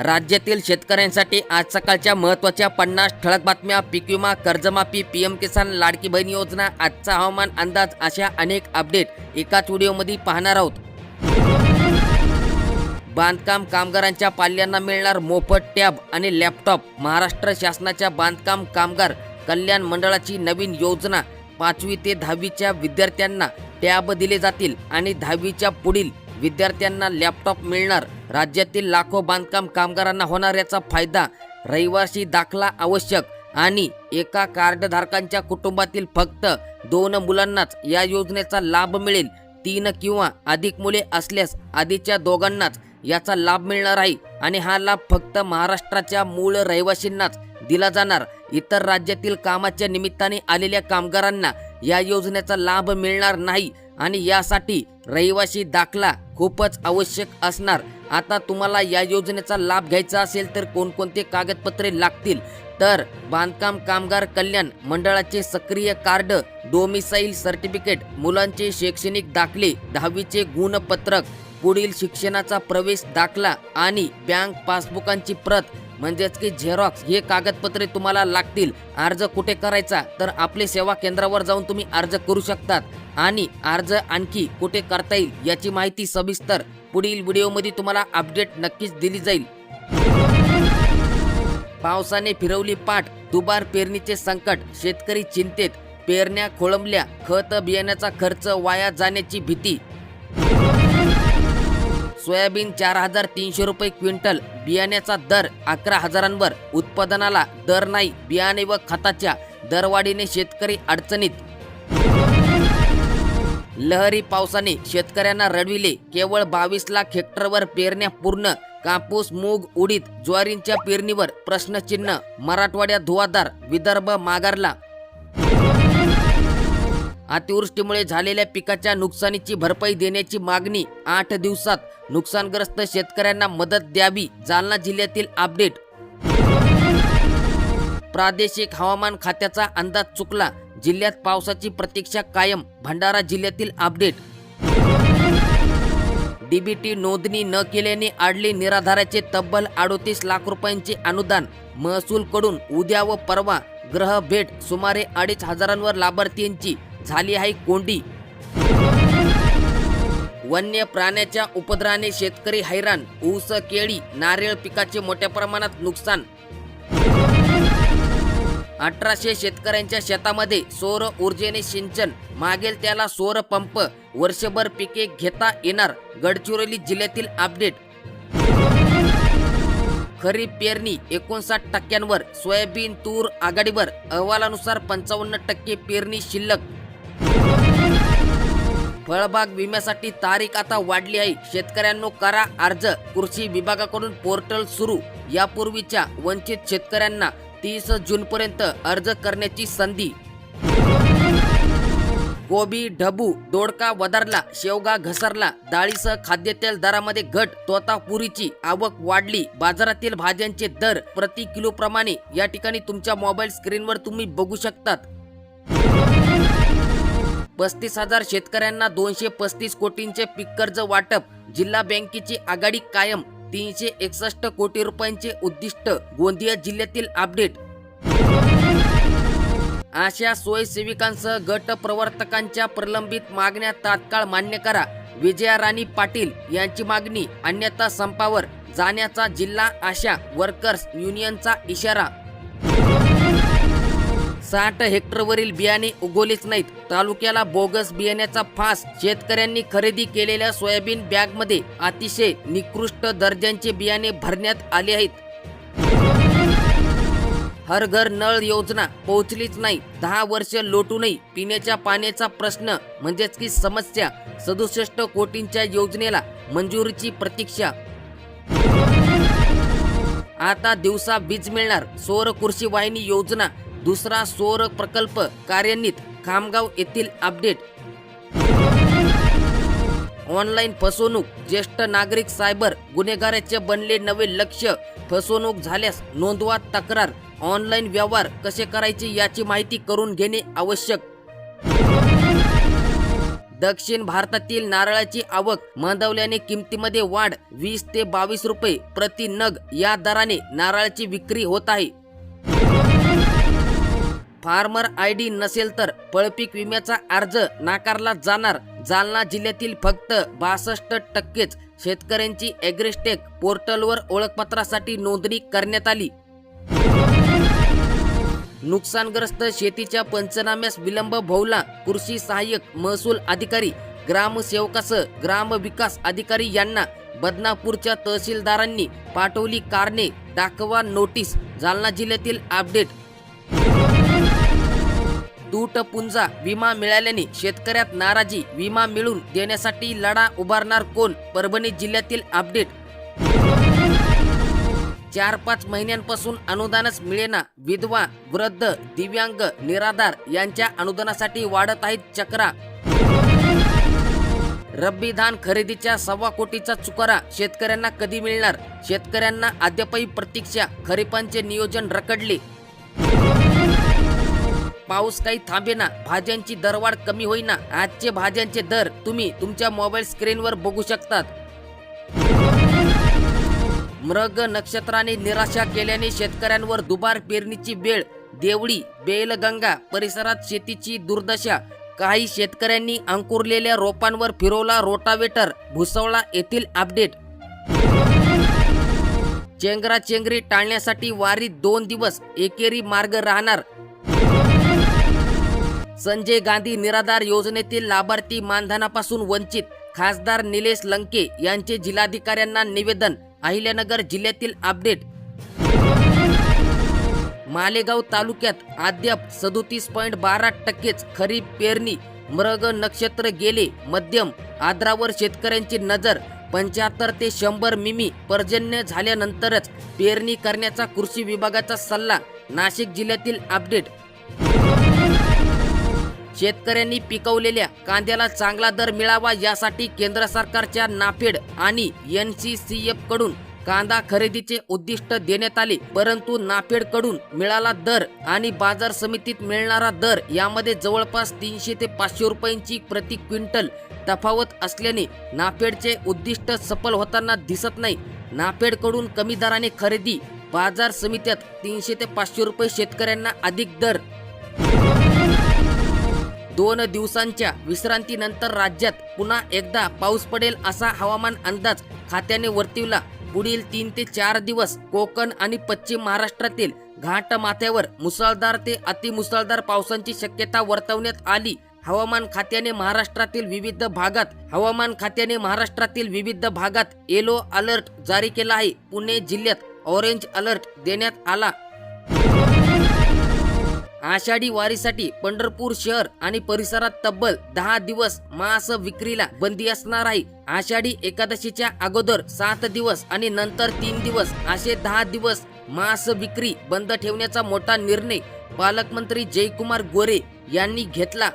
राज्यातील शेतकऱ्यांसाठी आज सकाळच्या महत्त्वाच्या पन्नास ठळक बातम्या पीक विमा कर्जमाफी पीएम किसान लाडकी बहीण योजना आजचा हवामान अंदाज अशा अनेक अपडेट एकाच व्हिडिओमध्ये पाहणार आहोत. बांधकाम कामगारांच्या पाल्यांना मिळणार मोफत टॅब आणि लॅपटॉप. महाराष्ट्र शासनाच्या बांधकाम कामगार कल्याण मंडळाची नवीन योजना. पाचवी ते दहावीच्या विद्यार्थ्यांना टॅब दिले जातील आणि दहावीच्या पुढील विद्यार्थ्यांना लॅपटॉप मिळणार. राज्यातील लाखो बांधकाम कामगारांना होणार याचा फायदा. रहिवासी दाखला आवश्यक. आणि एका कार्डधारकांच्या कुटुंबातील फक्त दोन मुलांनाच या योजनेचा लाभ मिळेल. तीन किंवा अधिक मुले असल्यास आधीच्या दोघांनाच याचा लाभ मिळणार आहे. आणि हा लाभ फक्त महाराष्ट्राच्या मूळ रहिवाशींनाच दिला जाणार. इतर राज्यातील कामाच्या निमित्ताने आलेल्या कामगारांना या योजनेचा लाभ मिळणार नाही. आणि यासाठी रहिवासी दाखला खूपच आवश्यक असणार. आता तुम्हाला या योजनेचा लाभ घ्यायचा असेल तर कोणकोणते कागदपत्रे लागतील? तर बांधकाम कामगार कल्याण मंडळाचे सक्रिय कार्ड डोमिसाईल सर्टिफिकेट मुलांचे शैक्षणिक दाखले दहावीचे गुणपत्रक पुढील शिक्षणाचा प्रवेश दाखला आणि बँक पासबुकांची प्रत म्हणजेच की झेरॉक्स हे कागदपत्रे तुम्हाला लागतील. अर्ज कुठे करायचा? तर आपले सेवा केंद्रावर जाऊन तुम्ही अर्ज करू शकतात. आणि अर्ज आणखी कुठे करता येईल याची माहिती सविस्तर पुढील व्हिडिओमध्ये तुम्हाला अपडेट नक्कीच दिली जाईल. पावसाने फिरवली पाठ दुबार पेरणीचे संकट शेतकरी चिंतेत पेरण्या खोळंबल्या खत बियाण्याचा खर्च वाया जाण्याची भीती सोयाबीन चार हजार तीनशे रुपये क्विंटल बियाण्याचा दर अकरा हजारांवर उत्पादनाला दर नाही बियाणे व खताच्या दरवाढीने शेतकरी अडचणीत. लहरी पावसाने शेतकऱ्यांना रडविले केवळ बावीस लाख हेक्टरवर पेरण्या पूर्ण कापूस मूग उडीद ज्वारींच्या पेरणीवर प्रश्नचिन्ह मराठवाड्यात धुवाधार विदर्भ मागारला अतिवृष्टीमुळे झालेल्या पिकाच्या नुकसानीची भरपाई देण्याची मागणी आठ दिवसात नुकसानग्रस्त शेतकऱ्यांना मदत द्यावी जालना जिल्ह्यातील अपडेट. प्रादेशिक हवामान खात्याचा अंदाज चुकला. जिल्ह्यात पावसाची प्रतीक्षा कायम भंडारा जिल्ह्यातील अपडेट. डीबीटी नोंदणी न केल्याने आडली निराधाराचे तब्बल अडोतीस लाख रुपयांचे अनुदान महसूलकडून उद्या व परवा ग्रह भेट सुमारे अडीच हजारांवर लाभार्थींची झाली आहे कोंडी. वन्य प्राण्याच्या उपद्राने शेतकरी हैराण ऊस केळी नारळ पिकाचे मोठ्या प्रमाणात नुकसान. अठराशे शेतकऱ्यांच्या शेतामध्ये सौर ऊर्जेने सिंचन मागेल त्याला सौर पंप वर्षभर पिके घेता येणार गडचिरोली जिल्ह्यातील अपडेट. खरीप पेरणी एकोणसाठ टक्क्यांवर सोयाबीन तूर आघाडीवर अहवालानुसार पंचावन्न टक्के पेरणी शिल्लक. फळबाग विम्यासाठी तारीख आता वाढली आहे. शेतकऱ्यांनो करा अर्ज. कृषी विभागाकडून पोर्टल सुरू. यापूर्वीच्या वंचित शेतकऱ्यांना तीस जून पर्यंत अर्ज करण्याची संधी. गोबी ढबू दोडका वधारला शेवगा घसरला. डाळीसह खाद्यतेल दरामध्ये घट. तोतापुरीची आवक वाढली. बाजारातील भाज्यांचे दर प्रति किलो प्रमाणे या ठिकाणी तुमच्या मोबाईल स्क्रीनवर तुम्ही बघू शकतात. पस्तीस हजार शेतकऱ्यांना दोनशे पस्तीस कोटींचे पीक कर्ज वाटप जिल्हा बँकेची आघाडी कायम तीनशे एकसष्ट कोटी रुपयांचे उद्दिष्ट गोंदिया जिल्ह्यातील अपडेट. अशा स्वयंसेविकांसह गट प्रवर्तकांच्या प्रलंबित मागण्या तात्काळ मान्य करा. विजया राणी पाटील यांची मागणी अन्यथा संपावर जाण्याचा जिल्हा आशा वर्कर्स युनियनचा इशारा. साठ हेक्टरवरील बियाणे उगवलेच नाहीत. तालुक्याला बोगस बियाण्याचा फास. शेतकऱ्यांनी खरेदी केलेल्या सोयाबीन बॅगमध्ये अतिशय निकृष्ट दर्जाचे बियाणे भरण्यात आले आहेत. हर घर नळ योजना पोहोचलीच नाही. दहा वर्ष लोटूनही पिण्याच्या पाण्याचा प्रश्न म्हणजेच की समस्या सदुसष्ट कोटींच्या योजनेला मंजुरीची प्रतीक्षा. आता दिवसा वीज मिळणार. सौर कृषी वाहिनी योजना दुसरा सौर प्रकल्प कार्यान्वित खामगाव येथील अपडेट. ऑनलाईन फसवणूक ज्येष्ठ नागरिक सायबर गुन्हेगाराचे बनले नवे लक्ष फसवणूक झाल्यास नोंदवा तक्रार. ऑनलाईन व्यवहार कसे करायचे याची माहिती करून घेणे आवश्यक. दक्षिण भारतातील नारळाची आवक मंदवल्याने किमतीमध्ये वाढ. वीस ते बावीस रुपये प्रति नग या दराने नारळाची विक्री होत आहे. फार्मर आय डी नसेल तर फळपीक विम्याचा अर्ज नाकारला जाणार. जालना जिल्ह्यातील फक्त बासष्ट टक्केच शेतकऱ्यांची ॲग्रेस्टेक पोर्टलवर ओळखपत्रासाठी नोंदणी करण्यात आली. नुकसानग्रस्त शेतीच्या पंचनाम्यास विलंब भोवला कृषी सहाय्यक महसूल अधिकारी ग्रामसेवकासह ग्रामविकास अधिकारी यांना बदनापूरच्या तहसीलदारांनी पाठवली कारणे. दाखवा नोटीस जालना जिल्ह्यातील अपडेट तुटपुंजा विमा मिळाल्याने शेतकऱ्यात नाराजी विमा मिळून देण्यासाठी लढा उभारणार कोण? परभणी जिल्ह्यातील अपडेट. चार पाच महिन्यांपासून अनुदानच मिळेना. विधवा वृद्ध दिव्यांग निराधार यांच्या अनुदानासाठी वाढत आहेत चक्रा. रब्बी धान खरेदीच्या सव्वा कोटीचा चुकारा शेतकऱ्यांना कधी मिळणार? शेतकऱ्यांना अद्यापही प्रतीक्षा खरीपांचे नियोजन रखडले. पाऊस काही थांबेना. भाज्यांची दरवाढ कमी होईना. आजचे भाज्यांचे दर तुम्ही तुमच्या मोबाईल स्क्रीनवर बघू शकतात. मृग नक्षत्राने निराशा केल्याने शेतकऱ्यांवर दुबार पेरणीची वेळ. देवळी बेलगंगा परिसरात शेतीची दुर्दशा. काही शेतकऱ्यांनी अंकुरलेल्या रोपांवर फिरवला रोटावेटर. भुसवळा येथील अपडेट. चेंगरा चेंगरी टाळण्यासाठी वारीत दोन दिवस. एकेरी मार्ग राहणार. संजय गांधी निराधार योजनेतील लाभार्थी मानधनापासून वंचित. खासदार निलेश लंके यांचे जिल्हाधिकाऱ्यांना निवेदन अहिल्यानगर जिल्ह्यातील अपडेट. मालेगाव तालुक्यात अद्याप सदोतीस पॉईंट बारा टक्केच खरीप पेरणी मृग नक्षत्र गेले मध्यम आद्रावर शेतकऱ्यांची नजर पंच्याहत्तर ते शंभर मिमी पर्जन्य झाल्यानंतरच पेरणी करण्याचा कृषी विभागाचा सल्ला नाशिक जिल्ह्यातील अपडेट. शेतकऱ्यांनी पिकवलेल्या कांद्याला चांगला दर मिळावा यासाठी केंद्र सरकारच्या नाफेड आणि एन सी सी एफकडून कांदा खरेदीचे उद्दिष्ट देण्यात आले. परंतु नाफेडकडून मिळाला दर आणि बाजार समितीत मिळणारा दर यामध्ये जवळपास तीनशे ते पाचशे रुपयांची प्रति क्विंटल तफावत असल्याने नाफेडचे उद्दिष्ट सफल होताना दिसत नाही. नाफेडकडून कमी दराने खरेदी बाजार समित्यात तीनशे ते पाचशे रुपये शेतकऱ्यांना अधिक दर दोन दिवसांच्या विश्रांतीनंतर राज्यात पुन्हा एकदा पाऊस पडेल असा हवामान अंदाज खात्याने वर्तविला. पुढील तीन ते चार दिवस कोकण आणि पश्चिम महाराष्ट्रातील घाट माथ्यावर मुसळधार ते अतिमुसळधार पावसाची शक्यता वर्तवण्यात आली. हवामान खात्याने महाराष्ट्रातील विविध भागात हवामान खात्याने महाराष्ट्रातील विविध भागात येलो अलर्ट जारी केला आहे. पुणे जिल्ह्यात ऑरेंज अलर्ट देण्यात आला. आषाढी वारीसाठी पंढरपूर शहर आणि परिसरात तब्बल दहा दिवस मांस विक्रीला बंदी असणार आहे. आषाढी एकादशीच्या अगोदर सात दिवस आणि नंतर तीन दिवस असे दहा दिवस मांस विक्री बंद ठेवण्याचा मोठा निर्णय पालकमंत्री जयकुमार गोरे यांनी घेतला.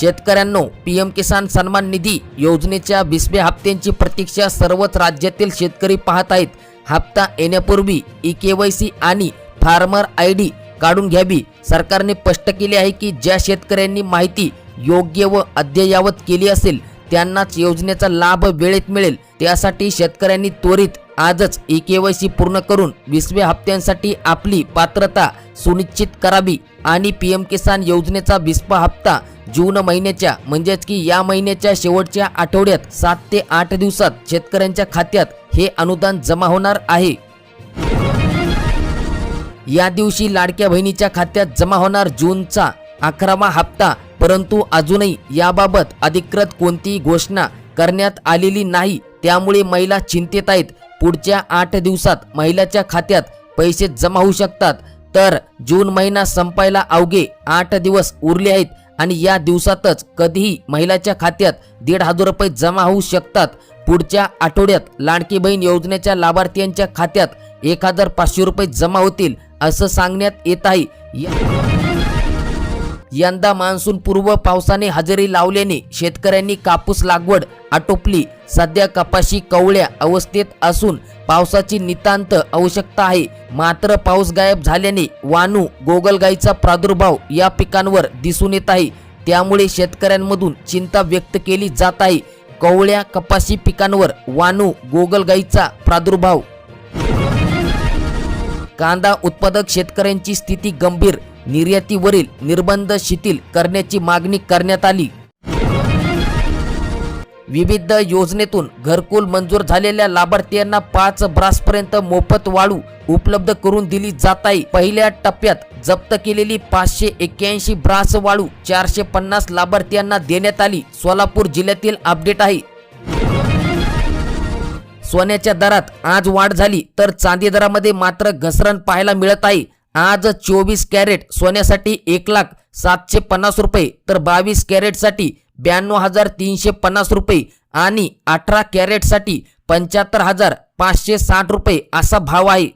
शेतकऱ्यांनो पीएम किसान सन्मान निधी योजनेच्या वीसव्या हप्त्यांची प्रतीक्षा सर्वच राज्यातील शेतकरी पाहत आहेत. हप्ता येण्यापूर्वी ई के वाय सी आणि फार्मर आय डी काढून घ्यावी. सरकारने स्पष्ट केले आहे की ज्या शेतकऱ्यांनी माहिती योग्य व अद्ययावत केली असेल त्यांनाच योजनेचा लाभ वेळेत मिळेल. त्यासाठी शेतकऱ्यांनी त्वरित आजच ई के वाय सी पूर्ण करून वीसव्या हप्त्यांसाठी आपली पात्रता सुनिश्चित करावी आणि पी एम किसान योजनेचा वीसवा हप्ता जून महिन्याच्या म्हणजेच की या महिन्याच्या शेवटच्या आठवड्यात सात ते आठ दिवसात शेतकऱ्यांच्या खात्यात हे अनुदान जमा होणार आहे. या दिवशी लाडक्या बहिणीच्या खात्यात जमा होणार जूनचा अकरावा हप्ता परंतु अजूनही याबाबत अधिकृत कोणतीही घोषणा करण्यात आलेली नाही. त्यामुळे महिला चिंतेत आहेत. पुढच्या आठ दिवसात महिलाच्या खात्यात पैसे जमा होऊ शकतात. तर जून महिना संपायला अवघे आठ दिवस उरले आहेत आणि या दिवसातच कधीही महिलाच्या खात्यात दीड हजार रुपये जमा होऊ शकतात. पुढच्या आठवड्यात लाडकी बहीण योजनेच्या लाभार्थ्यांच्या खात्यात एक हजार पाचशे रुपये जमा होतील. असं सांगण्यात येत आहे. यंदा मान्सून पूर्व पावसाने हजेरी लावल्याने शेतकऱ्यांनी कापूस लागवड आटोपली. सध्या कपाशी कवळ्या अवस्थेत असून पावसाची नितांत आवश्यकता आहे. मात्र पाऊस गायब झाल्याने वानू गोगलगाईचा प्रादुर्भाव या पिकांवर दिसून येत आहे. त्यामुळे शेतकऱ्यांमधून चिंता व्यक्त केली जात आहे. कवळ्या कपाशी पिकांवर वानू गोगलगाईचा प्रादुर्भाव कांदा उत्पादक शेतकऱ्यांची स्थिती गंभीर निर्यातीवरील निर्बंध शिथिल करण्याची मागणी करण्यात आली. विविध योजनेतून घरकुल मंजूर झालेल्या लाभार्थ्यांना पाच ब्रासपर्यंत मोफत वाळू उपलब्ध करून दिली जात आहे पहिल्या टप्प्यात जप्त केलेली पाचशे एक्क्याऐंशी ब्रास वाळू चारशे पन्नास लाभार्थ्यांना देण्यात आली. सोलापूर जिल्ह्यातील अपडेट आहे. सोन्याच्या दरात आज वाढ झाली तर चांदी दरामध्ये मात्र घसरण पाहायला मिळत आहे. आज चोवीस कॅरेट सोन्यासाठी एक लाख सातशे पन्नास रुपये तर बावीस कॅरेटसाठी ब्याण्णव हजार तीनशे पन्नास रुपये आणि अठरा कॅरेटसाठी पंच्याहत्तर हजार पाचशे साठ रुपये असा भाव आहे.